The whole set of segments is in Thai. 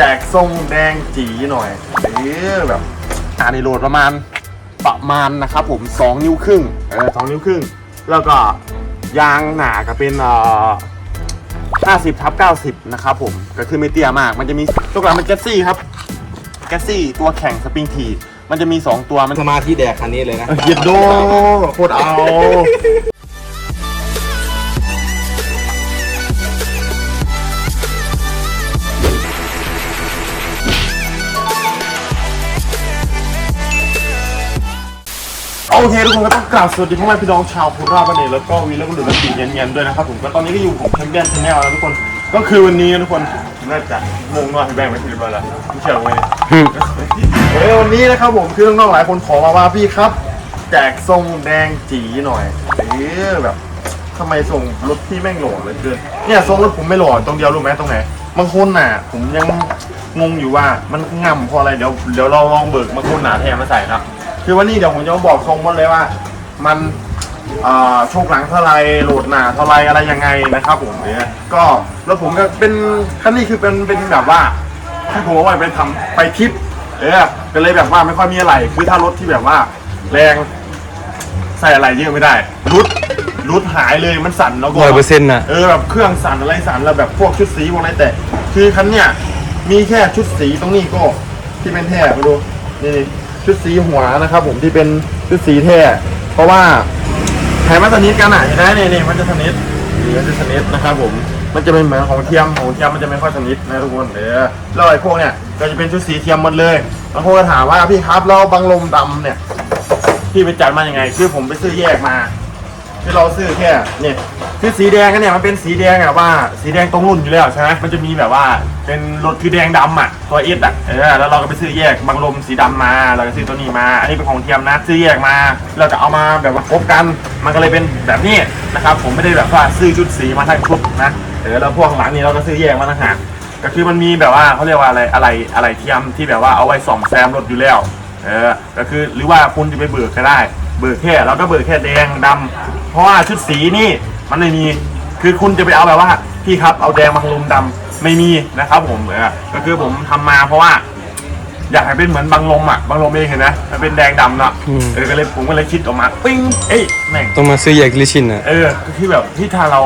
แจกทรงแดงจีหน่อยเออแบบอ่าในโหลดประมาณประมาณนะครับผม 2 นิ้วครึ่งเออสองนิ้วครึ่ง แล้วก็ยางหนาก็เป็นเอ่อ50ทับ90 นะครับผม ก็คือไม่เตี้ยมาก มันจะมีตัวกลางเป็นแกสซี่ครับ แกสซี่ตัวแข่งสปริงที มันจะมี 2 ตัวมันสมาธิแดกคันนี้เลยนะ เหยียบโดโคตรเอา โอเคทุกคนก็ต้องกราบสวัสดีพ่อแม่พี่น้องชาวโคราชบ้านเองแล้วก็วีแล้วก็หลุดและตีเย็นๆด้วยนะครับผมก็ตอนนี้ก็อยู่ผมแชมเปี้ยนชาแนลแล้วทุกคนก็คือวันนี้ทุกคนน่าจะงงว่าแบ่งไม่ผิดไปแล้วไม่เชื่อเลยเออวันนี้นะครับผมคือน้องๆหลายคนขอมาว่าพี่ครับ แจกทรงแดงจีหน่อยเออแบบทำไมทรงรถพี่แม่งหล่อเหลยเกินเนี่ยทรงรถผมไม่หล่อตรงเดียวรู้ไหมตรงไหนบางคนน่ะ ผมยังงงอยู่ว่ามันง่ำเพราะอะไรเดี๋ยวเดี๋ยวเราลองเบิกบางคนหนาแทนมาใส่ครับ คือวันนี้เดี๋ยวผมจะมาบอกทรงหมดเลยว่า มันอ่าโชคหลังเท่าไรโหลดหนาเท่าไรอะไรยังไงนะครับผมเนี่ยก็รถผมก็เป็นคันนี้คือเป็นเป็นแบบว่าให้ผมเอาไว้ไปทำไปทริปเออก็เลยแบบว่าไม่ค่อยมีอะไร คือถ้ารถที่แบบว่า แรงใส่อะไรเยอะไม่ได้รุดรุดหายเลยมันสั่นแล้วก็ ร้อยเปอร์เซ็นต์น่ะเออแบบเครื่องสั่นอะไรสั่นแล้วแบบพวกชุดสีพวกอะไรแต่ คือคันเนี้ยมีแค่ชุดสีตรงนี้ก็ที่เป็นแท้มาดูนี่ ชุดสีหัวนะครับ ผมที่เป็นชุดสีแท้เพราะว่าแถมมันสนิทกันอะเห็นไหมนี่นี่มันจะสนิทนี่มันจะสนิทนะครับ ผมมันจะเป็นเหมือนของเทียมของเทียมมันจะไม่ค่อยสนิทนะทุกคนเออแล้วไอ้พวกเนี้ยก็จะเป็นชุดสีเทียมหมดเลยบางคนก็ถามว่าพี่ครับเราบังลมดำเนี่ยพี่ไปจัดมาอย่างไง คือผมไปซื้อแยกมา ที่เราซื้อแค่เนี่ยคือสีแดงกันเนี่ยมันเป็นสีแดงอะว่าสีแดงตรงรุ่นอยู่แล้วใช่ไหมมันจะมีแบบว่าเป็นรถคือแดงดำอะตัวเอสอะเออแล้วเราก็ไปซื้อแยกบางลมสีดำมาเราก็ซื้อตัวนี้มา อันนี้เป็นของเทียมนะซื้อแยกมาเราจะเอามาแบบว่าครบกัน มันก็เลยเป็นแบบนี้นะครับผมไม่ได้แบบว่าซื้อชุดสีมาทั้งชุดนะเออแล้วพวกหลังนี้เราก็ซื้อแยกมาต่างหากก็คือมันมีแบบว่าเขาเรียกว่าอะไรอะไรอะไรเทียมที่แบบว่าเอาไว้ส่องแซมรถอยู่แล้วเออก็คือหรือว่าคุณจะไปเบิกก็ได้ เบิกแค่เราก็เบิกแค่แดงดำเพราะว่าชุดสีนี่มันไม่มีคือคุณจะไปเอาแบบว่าพี่ครับเอาแดงมาลมดำไม่มีนะครับผมเออก็คือผมทำมาเพราะว่า อยากให้เป็นเหมือนบางลมอะบางลมเองเห็นไหมมันเป็นแดงดำเนาะอืม เออก็เลยผมก็เลยคิดออกมาปิ้งเอ้ยแม่ง ต้องมาซื้อแยกลิชินอะ เออคือแบบที่ถ้าเรา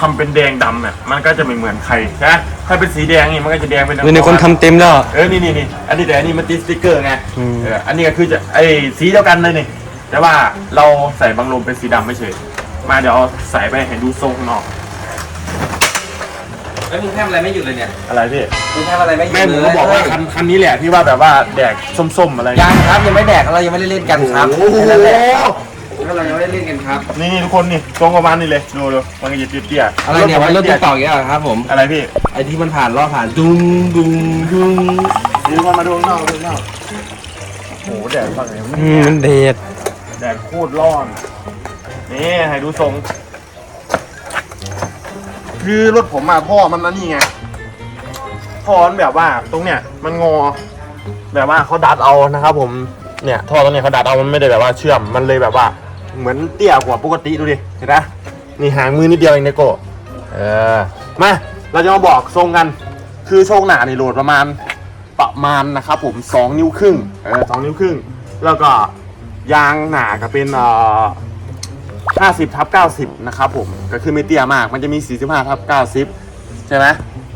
ทำเป็นแดงดำเนี่ยมันก็จะไม่เหมือนใครใช่ไหมถ้าเป็นสีแดงนี่มันก็จะแดงเป็นเงินในคนทำเต็มแล้ว เออนี่นี่นี่อันนี้แต่อันนี้มันติดสติ๊กเกอร์ไงอืม เอออันนี้ก็คือจะไอสีเดียวกันเลยนี่ แต่ว่าเราใส่บางลมเป็นสีดำไม่เฉย มาเดี๋ยวเอาใส่ไปให้ดูทรงข้างนอกไอ้ยมึงแทบอะไรไม่หยุดเลยเนี่ย อะไรพี่ มึงแทบอะไรไม่หยุดแม่ผมเลก็ยบอกว่าคันคันนี้แหละที่ว่าแบบว่าแดกส้มๆอะไรยังครับยังไม่แดกเรายังไม่ได้เล่นกันครับโอ้โหแค่นั้นแหละแล้วเรายังไม่ได้เล่นกันครับ นี่นี่ทุกคนนี่ทรงประมาณนี้เลยดูดูมันก็จะเตี้ยๆอะไรเนี่ยวันรถติ๊กตอกอีกแล้วเหรอครับผม อะไรพี่ไอ้ที่มันผ่านรอบผ่านดุงดุงดุงนี่คนมาดูข้างนอกดูข้างนอกโอ้โหแดดฝั่งไหนอืมมันเดด แดดโคตรร้อน นี่ให้ดูทรง คือรถผมมาท่อมันนั่นนี่ไงท่อมันแบบว่าตรงเนี้ยมันงอ แบบว่าเขาดัดเอานะครับผมเนี่ยท่อตรงเนี้ยเขาดัดเอามันไม่ได้แบบว่าเชื่อมมันเลยแบบว่า เหมือนเตี้ยกว่าปกติดูดิเห็นไหมนี่หางมือนิดเดียวเองเนโกะเออมาเราจะมาบอกทรงกันคือโชคหนาในโหลดประมาณประมาณนะครับผม2นิ้วครึ่งเออสองนิ้วครึ่งแล้วก็ ยางหนาก็เป็นเอ่อ50ทับ90 นะครับผม ก็คือไม่เตี้ยมาก มันจะมี 45ทับ90 ใช่ไหม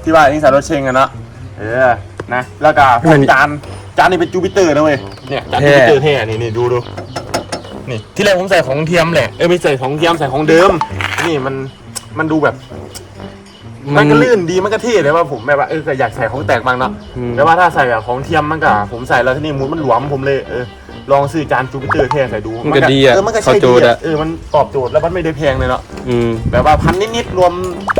ที่ว่านี่สายรถเชงกันเนาะ เออ นะ แล้วก็พวกจาน จานนี่เป็นจูปิเตอร์นะเว้ย เนี่ย จานจูปิเตอร์เท่นี่นี่ดูดู นี่ ที่แรกผมใส่ของเทียมแหละ เออไม่ใส่ของเทียมใส่ของเดิม นี่มัน มันดูแบบ มันก็ลื่นดี มันก็เท่เลยว่าผมแบบว่าเออก็อยากใส่ของแตกบ้างเนาะอืมแต่ว่าถ้าใส่แบบของเทียมมันก็ผมใส่แล้วที่นี่มูดมันหลวมผมเลย เออ ลองซื้อจานจูปิเตอร์แท้ใส่ดูมันก็ดีอะเออมันก็ใช่เข้าโจดีทย์อะ อะเออมันตอบโจทย์แล้วมันไม่ได้แพงเลยเนาะอืม แบบว่าพันนิดๆรวม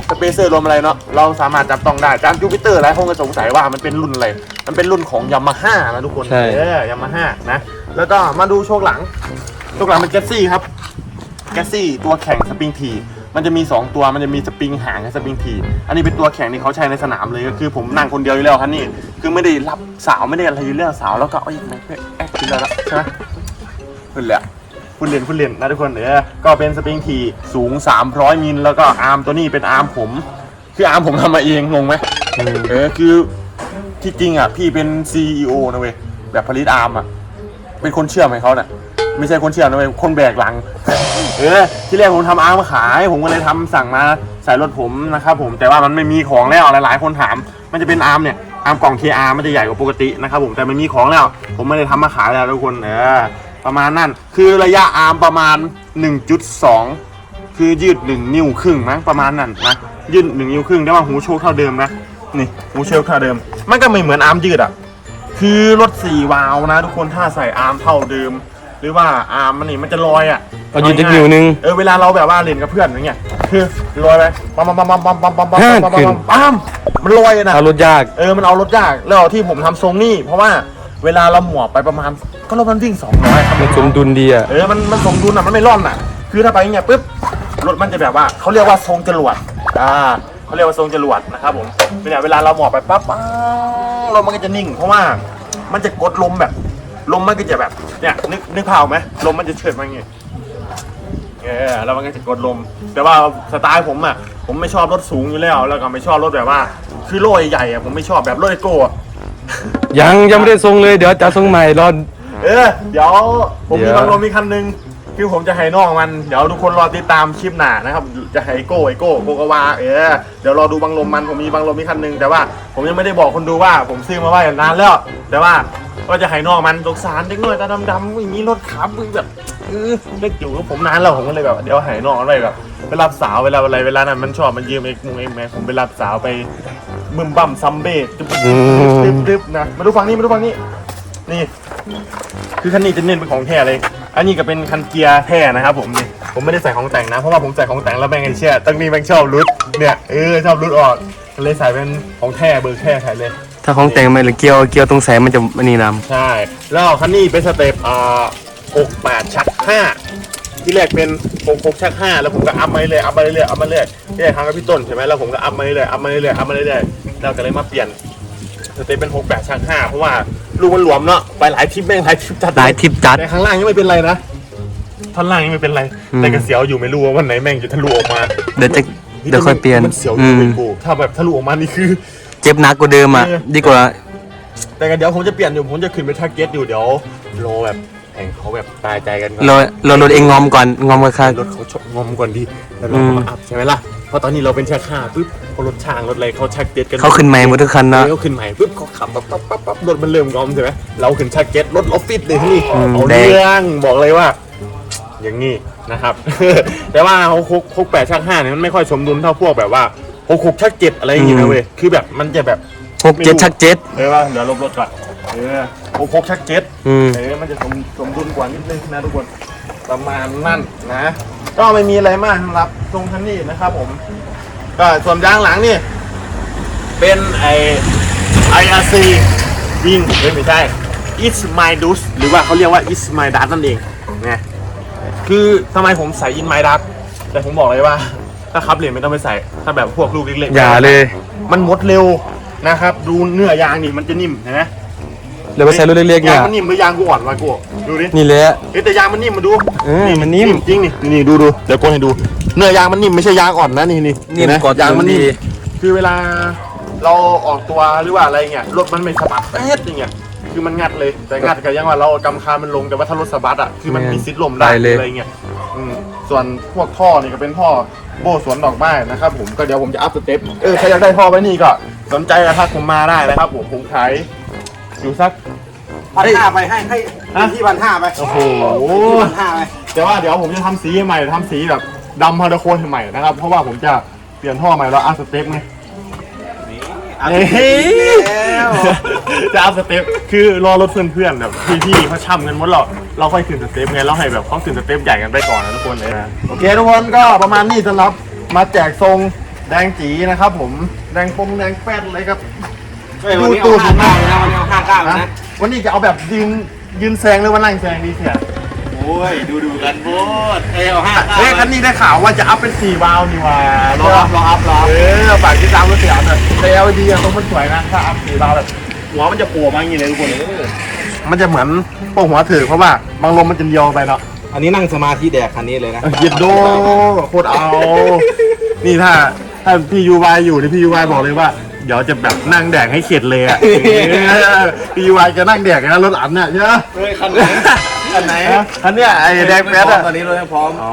สเปเซอร์รวมอะไรเนาะเราสามารถจับต้องได้จานจูปิเตอร์หลายคนก็สงสัยว่ามันเป็นรุ่นอะไรมันเป็นรุ่นของยามาฮ่านะทุกคนใช่ เออยามาฮ่านะแล้วก็มาดูโชคหลังโชคหลังเป็นแกสซี่ครับแกสซี่ตัวแข่งสปริงที มันจะมี 2 ตัวมันจะมีสปริงหางกับสปริงทีอันนี้เป็นตัวแข่งที่เขาใช้ในสนามเลยก็คือผมนั่งคนเดียวอยู่แล้วครับนี่คือไม่ได้รับสาวไม่ได้อะไรอยู่แล้วสาวแล้วก็เอ้ยแม่งแอ๊กขึ้นแล้วนะใช่ไหมขึ้นแล้วคุณเรียนคุณเรียนนะทุกคนเออก็เป็นสปริงทีสูง 300 มิลแล้วก็อาร์มตัวนี้เป็นอาร์มผม คืออาร์มผมทำมาเองงงไหมเออคือที่จริงอะพี่เป็น CEO นะเว้ยแบบผลิตอาร์มอะเป็นคนเชื่อมให้เขาน่ะ ไม่ใช่คนเชื่อมนะเว้ยคนแบกหลัง เออที่แรกผมทำอาร์มขาย ผมก็เลยทำสั่งมาใส่รถผมนะครับผมแต่ว่ามันไม่มีของแล้วหลายๆ คนถาม มันจะเป็นอาร์มเนี่ยอาร์มกล่อง KR มันจะใหญ่กว่าปกตินะครับผมแต่ไม่มีของแล้ว ผมไม่ได้ทำมาขายแล้วทุกคนเออประมาณนั้นคือระยะอาร์มประมาณ 1.2 คือยืดหนึ่งนิ้วครึ่งมั้งประมาณนั้นนะยืดหนึ่งนิ้วครึ่งได้ว่าหูโชคเท่าเดิมนะนี่หูโชคเท่าเดิม มันก็ไม่เหมือนอาร์มยืดอะคือรถสี่วาล์วนะ ทุกคนถ้าใส่อาร์มเท่าเดิม หรือว่าอาร์มมันนี่มันจะลอยอะเอายืดอีกนิ้วนึงเออเวลาเราแบบว่าเล่นกับเพื่อนอย่างเงี้ยคือลอยไปปั๊มปั๊มปั๊มปั๊มปั๊มปั๊มปั๊มปั๊มห้าปั๊มขึ้นปั๊มปั๊มมันลอยอะนะเอารถยากเออมันเอารถยากแล้วที่ผมทำทรงนี่เพราะว่าเวลาเราหมอบไปประมาณก็รถมันวิ่ง200ครับมันสมดุลดีอะเออมันมันสมดุลอะมันไม่ร่อนอะ คือถ้าไปอย่างเงี้ยปุ๊บรถมันจะแบบว่าเขาเรียกว่าทรงจรวดอ่าเขาเรียกว่าทรงจรวดนะครับผมเนี่ยเวลาเราหมอบไปปั๊บปั๊บรถมันก็จะนิ่ง เพราะว่ามันจะกดลมแบบ ลมมันก็จะแบบเนี่ยนึกนึกภาพออกไหมลมมันจะเฉิดมาอย่างงี้เออแล้วมันก็จะกดลม แต่ว่าสไตล์ผมอะผมไม่ชอบรถสูงอยู่แล้ว แล้วก็ไม่ชอบรถแบบว่า คือโล่ใหญ่ๆอะผมไม่ชอบแบบรถไอโก้อะยังยังไม่ได้ทรงเลยเดี๋ยวจะทรงใหม่รอ เออเดี๋ยวผมเดี๋มียว บางลมมีคันหนึงคือผมจะให้น้องมันเดี๋ยวทุกคนรอติดตามคลิปหน้านะครับ จะให้โก้ไอโก้โกโกวาเออเดี๋ยวรอดูบางลมมันผมมีบางลมมีคันหนึงแต่ว่าผมยังไม่ได้บอกคนดูว่าผมซื้อมาไว้นานแล้ว แต่ว่า ก็จะให้น้องมันสงสารเด็กน้อยตาดำๆไม่มีรถขับมึงแบบเออเล็กอยู่กับผมนานแล้วผมก็เลยแบบเดี๋ยวให้น้องมันไปแบบไปรับสาวเวลาอะไรเวลานั้นมันชอบมันยืมเอกมุงเอ็กแม่ผมไปรับสาวไปบึมบั่มซัมเบ้ตึ๊บตึ๊บตึ๊บนะมาดูฝั่งนี้มาดูฝั่งนี้ นี่ คือคันนี้จะเน้นเป็นของแท้เลย อันนี้ก็เป็นคันเกียร์แท้นะครับผมนี่ผมไม่ได้ใส่ของแต่งนะเพราะว่าผมใส่ของแต่งแล้วแม่งไอ้เชี่ยตั้งนี้แม่งชอบรุดเนี่ยเออชอบรุดออกก็เลยใส่เป็นของแท้เบอร์แท้ใส่เลย ถ้าของแต่งไม่หรือเกียวเกียวตรงแสงมันจะอันนี้นใช่ แล้วคันนี้เป็นสเต็ปอ่าหกแปดชักห้าที่แรกเป็นหกหกชักห้าแล้วผมก็อัพมาเรื่อยๆอัพมาเรื่อยๆอัพมาเรื่อยๆที่แรกครั้งกับพี่ต้นใช่ไหมแล้วผมก็อัพมาเรื่อยๆอัพมาเรื่อยๆอัพมาเรื่อยๆแล้วก็เลยมาเปลี่ยนสเต็ปเป็นหกแปดชักห้าเพราะว่าลูกมันหลวมเนาะไปหลายทริปแม่งหลายทริปจัดำหลายทิปจัดแต่ข้างล่างยังไม่เป็นไรนะท่อนล่างยังไม่เป็นไรอืมแต่กระเสียวอยู่ไม่รู้ว่าวันไหนแม่งจะทะลุออกมาเดี๋ยวจะเดี๋ยวค่อยเปลี่ยนมันเสียวออืยู่มเว้ยกูถ้าแบบทะลุออกมานี่คือ เจ็บหนักกว่าเดิมอะเออดีกว่า แต่ก็เดี๋ยวผมจะเปลี่ยนอยู่ผมจะขึ้นไปทาร์เก็ตอยู่เดี๋ยวรอแบบแข่งเขาแบบตายใจกันก่อนเราเรารถเองงอมก่อนงอมกันค่ะ รถเขาชกงอมก่อนดีแล้วเราก็มาอัพใช่ไหมล่ะเพราะตอนนี้เราเป็นแค่ค่าปุ๊บพอรถช่างรถอะไรเขาชักเก็ตกันเขาขึ้นใหม่หมดทุกคันเอเนาะอเขาขึ้นใหม่ปุ๊บเขาขับปั๊บปั๊บปั๊บปั๊บรถมันเริ่มงอมใช่ไหมเราขึ้นชักเก็ตรถออฟฟิศเลยที่นี่อืม เอาแดงเรื่องบอกเลยว่า อย่างนี้นะครับ แต่ว่าหกหกหกแปดชักห้าเนี่ยมันไม่ค่อยสมดุลเท่าพวกแบบว่า หกหกชักเจ็ดอะไรอย่างงี้นะเว้ยคือแบบมันจะแบบหกเจ็ดชักเจ็ดเออว่าเดี๋ยวลบรถก่อนเออหกหกชักเจ็ดอืมเออมันจะสมสมดุลกว่านิดนึงนะทุกคนประมาณนั่นนะ ก็ไม่มีอะไรมากสำหรับตรงคันนี้นะครับ ผม ก็ส่วนยางหลังนี่ เป็นไอ IRC วิ่งเฮ้ยไม่ใช่ It's my d u s หรือว่าเขาเรียกว่า It's my dust นั่นเองนะคือทำไมผมใส่ In my dust แต่ผมบอกเลยว่า ถ้าขับเหรียญไม่ต้องไปใส่ ถ้าแบบพวกลูกเล็กๆอย่าเลย มันหมดเร็วนะครับ ดูเนื้อยางนี่มันจะนิ่มเห็นไหมเดี๋ยวไปใส่รถเล็กๆเนี่ยยางมันนิ่มหรือยางกูอ่อนวะกูดูดินี่แหละเอ้ยแต่ยางมันนิ่มมาดูเออมันนิ่มจริงนี่นี่นี่ดูดูเดี๋ยวโกนให้ดู เนื้อยางมันนิ่มไม่ใช่ยางอ่อนนะนี่นี่นิ่มเห็ไหกดยางมันนิ่มดีคือเวลาเราออกตัวหรือว่าอะไรเงี้ยรถมันไม่สะบัดแป๊ดอย่างเงี้ยคือมันงัดเลยแต่งัดก็ยังว่าเรากำคาญมันลงแต่ว่าถ้ารถสะบัดอะคือมันมีซิดลมได้ไปเลยอะไรเงี้ย อืมส่วนพวกท่อนี่ก็เป็นท่อโบสวนดอกไม้นะครับผมก็เดี๋ยวผมจะอัพสเต็ปเออใครอยากได้ท่อไว้นี่ก็สนใจนะทักผมมาได้นะครับผมผมขายอยู่สัก พันห้าไปให้ให้ฮะ ที่พันห้าไปโอ้โห ที่พันห้าไปแต่ว่าเดี๋ยวผมจะทำสีใหม่ทำสีแบบดำพาราโคนใหม่นะครับ เพราะว่าผมจะเปลี่ยนท่อใหม่แล้วอัพสเต็ปไง เอาเฮ้ยแล้วจะอัพสเต็ปคือรอรถเพื่อนๆแบบพี่ๆเขาช่ำกันหมดหรอกเราค่อยขึ้นสเต็ปไงเราให้แบบเขาขึ้นสเต็ปใหญ่กันไปก่อนนะทุกคนเลยนะโอเคทุกคนก็ประมาณนี้สำหรับมาแจกทรงแดงจีนะครับ ผมแดงปงแดงแป้นเลยครับเฮ้ยวันนี้เอาห้าเก้าเลยนะวันนี้เอาห้าเก้าเลยนะนะวันนี้จะเอาแบบยืนยืนแซงหรือว่านั่งแซงดีเสียโอ้ยดูดูกันโบดเอ้ยเอาห้าเก้าเฮ้ยคันนี้ได้ข่าวว่าจะอัพเป็น4วาล์วนี่ว่ารออัพรออัพรออัพเออฝากติดตามรถเสียหน่อยแต่ LED อะตรงมันสวยนะถ้าอัพ4วาล์วแบบหัวมันจะโผล่มาอย่างนี้เลยทุกคนมันจะเหมือนโป่งหัวถือเพราะว่าบางลมมันจะเลียวไปเนาะอันนี้นั่งสมาธิแดกคันนี้เลยนะเหยียดโดโคตรเอา นี่ถ้าถ้าพี่ยูวายอยู่นี่พี่ยูวายบอกเลยว่าเดี๋ยวจะแบบนั่งแดกให้เข็ดเลยอะปีวายจะนั่งแดกนะรถอันน่ะใช่ไหมเฮ้ยคันไหน คันไหนคันเนี้ยไอ้แดงแป๊ดอะตอนนี้รถยังพร้อมอ๋อ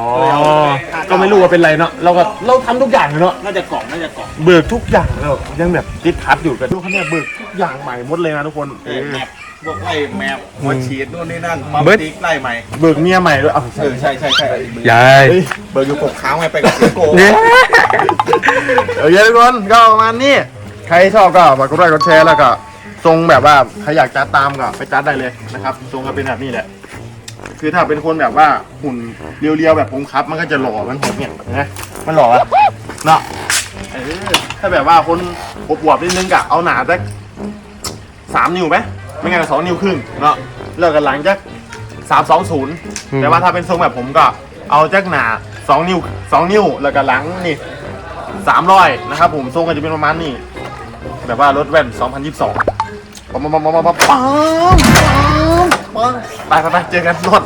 ก็ไม่รู้ว่าเป็นไรเนาะเราก็เราทำทุกอย่างเลยเนาะน่าจะกล่องน่าจะกล่องเบิกทุกอย่างแล้วยังแบบติดทัดอยู่กันทุกคันเนี้ยเบิกทุกอย่างใหม่หมดเลยนะทุกคนเออแมปพวกไล่แมปหัวฉีดนู่นนี่นั่นปั๊มติ๊กไล่ใหม่เบิกเมียใหม่ด้วยอ้าวเออใช่ใช่ใช่ยายเฮ้ยเบิร์อยู่กบค้างไงไปกับเสียโกเนี่ยเดี๋ยวทุกคนก็ประมาณนี้ใครชอบก็ฝากกดไลค์กดแชร์แล้วก็ทรงแบบว่าใครอยากจัดตามก็ไปจัดได้เลยนะครับทรงก็เป็นแบบนี้แหละ คือถ้าเป็นคนแบบว่าหุ่นเรียวๆแบบผมครับ มันก็จะหล่อมันผมเนี่ยนะมันหล่ออะเนาะเออถ้าแบบว่าคนอวบๆนิดนึงกะเอาหนาสักสามนิ้วไหมไม่งั้นก็สองนิ้วครึ่งเนาะเลิกกันหลังจากสามสองศูนย์แต่ว่าถ้าเป็นทรงแบบผมก็เอาจากหนาสองนิ้วสองนิ้วแล้วก็หลังนี่สามร้อยนะครับผมทรงก็จะเป็นประมาณนี้แบบว่ารถแว่น 2022ปั๊มปั๊มปั๊มปั๊มปั๊ม ปั๊มปั๊มไปไปไปเจอกันรถ